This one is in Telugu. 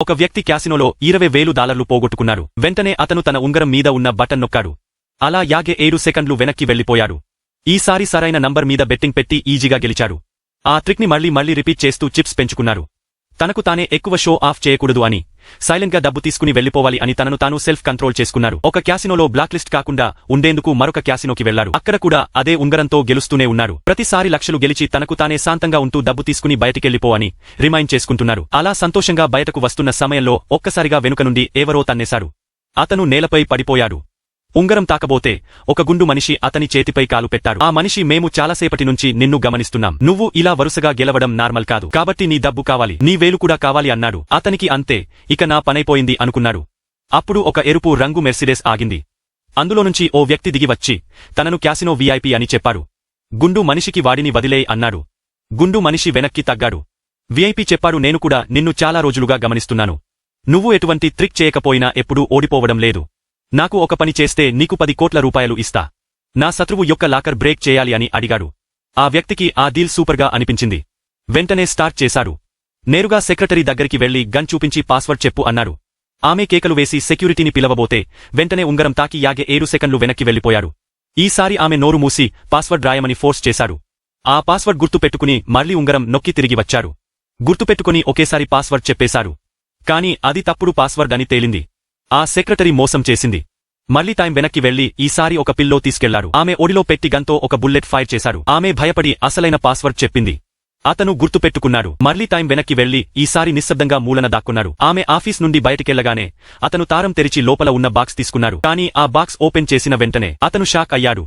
ఒక వ్యక్తి క్యాసినోలో ఇరవై వేలు డాలర్లు పోగొట్టుకున్నారు. వెంటనే అతను తన ఉంగరం మీద ఉన్న బటన్ నొక్కాడు. అలా యాగే ఏడు సెకండ్లు వెనక్కి వెళ్ళిపోయాడు ఈసారి సరైన నంబర్ మీద బెట్టింగ్ పెట్టి ఈజీగా గెలిచాడు. ఆ ట్రిక్ని మళ్ళీ మళ్ళీ రిపీట్ చేస్తూ చిప్స్ పెంచుకున్నారు. తనకు తానే ఎక్కువ షో ఆఫ్ చేయకూడదు అని. సైలెంట్గా డబ్బు తీసుకుని వెళ్ళిపోవాలి అని తనను తాను సెల్ఫ్ కంట్రోల్ చేసుకున్నారు. ఒక క్యాసినోలో బ్లాక్ లిస్ట్ కాకుండా ఉండేందుకు మరొక క్యాసినోకి వెళ్ళారు. అక్కడ కూడా అదే ఉంగరంతో గెలుస్తూనే ఉన్నారు. ప్రతిసారి లక్షలు గెలిచి తనకు తానే శాంతంగా ఉంటూ డబ్బు తీసుకుని బయటికెళ్ళిపో అని రిమైండ్ చేసుకుంటున్నారు. అలా సంతోషంగా బయటకు వస్తున్న సమయంలో ఒక్కసారిగా వెనుక నుండి ఎవరో తన్నేశారు. అతను నేలపై పడిపోయాడు. ఉంగరం తాకబోతే ఒక గుండు మనిషి అతని చేతిపై కాలు పెట్టాడు. ఆ మనిషి మేము చాలాసేపటి నుంచి నిన్ను గమనిస్తున్నాం. నువ్వు ఇలా వరుసగా గెలవడం నార్మల్ కాదు. కాబట్టి నీ డబ్బు కావాలి. నీ వేలు కూడా కావాలి అన్నాడు. అతనికి అంతే. ఇక నా పనైపోయింది అనుకున్నాడు. అప్పుడు ఒక ఎరుపు రంగు మెర్సిడెస్ ఆగింది. అందులో నుంచి ఓ వ్యక్తి దిగి వచ్చి తనను క్యాసినో వీఐపీ అని చెప్పాడు. గుండు మనిషికి వాడిని వదిలే అన్నాడు. గుండు మనిషి వెనక్కి తగ్గాడు. వీఐపీ చెప్పాడు. నేను కూడా నిన్ను చాలా రోజులుగా గమనిస్తున్నాను. నువ్వు ఎటువంటి ట్రిక్ చేయకపోయినా ఎప్పుడూ ఓడిపోవడం లేదు. నాకు ఒక పని చేస్తే నీకు పది కోట్ల రూపాయలు ఇస్తా. నా శత్రువు యొక్క లాకర్ బ్రేక్ చేయాలి అని అడిగాడు. ఆ వ్యక్తికి ఆ డీల్ సూపర్గా అనిపించింది. వెంటనే స్టార్ట్ చేశాడు. నేరుగా సెక్రటరీ దగ్గరికి వెళ్ళి గన్ చూపించి పాస్వర్డ్ చెప్పు అన్నాడు. ఆమె కేకలు వేసి సెక్యూరిటీని పిలవబోతే వెంటనే ఉంగరం తాకి యాగే ఏడు సెకండ్లు వెనక్కి వెళ్ళిపోయాడు ఈసారి ఆమె నోరు మూసి పాస్వర్డ్ రాయమని ఫోర్స్ చేశాడు. ఆ పాస్వర్డ్ గుర్తు పెట్టుకుని మళ్ళీ ఉంగరం నొక్కి తిరిగి వచ్చాడు. గుర్తుపెట్టుకుని ఒకేసారి పాస్వర్డ్ చెప్పేశారు కాని అది తప్పుడు పాస్వర్డ్ అని తేలింది. ఆ సెక్రటరీ మోసం చేసింది. మళ్ళీ టైం వెనక్కి వెళ్ళి ఈసారి ఒక పిల్లో తీసుకెళ్ళాడు. ఆమె ఒడిలో పెట్టి గన్తో ఒక బుల్లెట్ ఫైర్ చేశాడు. ఆమె భయపడి అసలైన పాస్వర్డ్ చెప్పింది. అతను గుర్తుపెట్టుకున్నాడు మళ్ళీ టైం వెనక్కి వెళ్ళి ఈసారి నిశ్శబ్దంగా మూలన దాక్కున్నాడు. ఆమె ఆఫీస్ నుండి బయటికెళ్ళగానే అతను తారం తెరిచి లోపల ఉన్న బాక్స్ తీసుకున్నాడు. కానీ ఆ బాక్స్ ఓపెన్ చేసిన వెంటనే అతను షాక్ అయ్యాడు.